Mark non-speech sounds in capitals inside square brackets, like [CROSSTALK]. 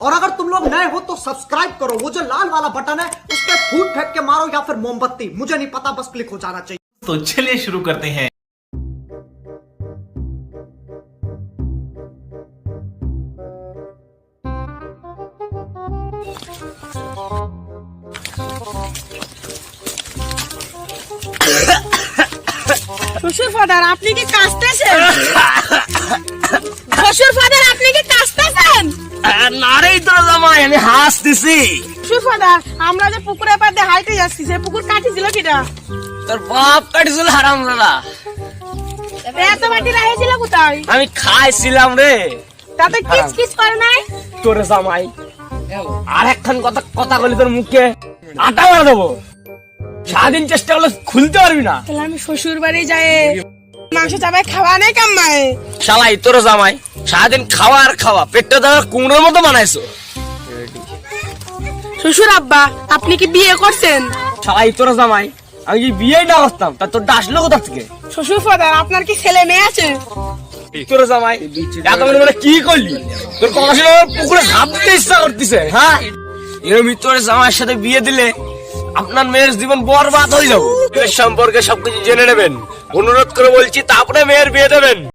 और अगर तुम लोग नए हो तो सब्सक्राइब करो वो जो लाल वाला बटन है उस पर फूट फेंक के मारो या फिर मोमबत्ती मुझे नहीं पता बस क्लिक हो जाना चाहिए तो चलिए शुरू करते हैं শ্বশুর ফাদার আপনি কি কাশতেছেন শ্বশুর [LAUGHS] নারেই তো জামাই আমি হাসতেছি। শ্বশুর ফাদার আমরা যে পাড়ে হাইতে যাচ্ছি সে পুকুর কাটিছিল কিটা? তোর বাপ কাটিছিল হারাম দাদা। এত কোথায়? আমি খাইছিলাম রে। তাতে কিচ কিচ করে নাই? তোর জামাই। আর একখান কথা কথা বলি তোর মুখে। আটা মারা দেবো। সারাদিন চেষ্টা করলে খুলতে পারবি না। তাহলে আমি শ্বশুর বাড়ি যাই। মাংস চাপায় খাওয়া নেই কাম্মায় শালাই তোর জামাই সারাদিন খাওয়া আর খাওয়া পেটটা দেওয়ার কুমড়োর মতো বানাইছো। শ্বশুর আব্বা আপনি কি বিয়ে করছেন? শালাই তোর জামাই আমি বিয়ে না করতাম? তা তোর ডাসলো কোথা থেকে? শ্বশুর ফাদার আপনার কি ছেলে মেয়ে আছে? তোর জামাই এত মনে কি করলি? তোর কথা শুনে পুকুরে ঝাঁপ দিতে ইচ্ছা করতেছে হ্যাঁ? এরকম তোর জামাইয়ের সাথে বিয়ে দিলে আপনার মেয়ের জীবন বরবাদ হয়ে যাব। সম্পর্কে সবকিছু জেনে নেবেন। অনুরোধ করে বলছি, তা আপনার মেয়ের বিয়ে দেবেন।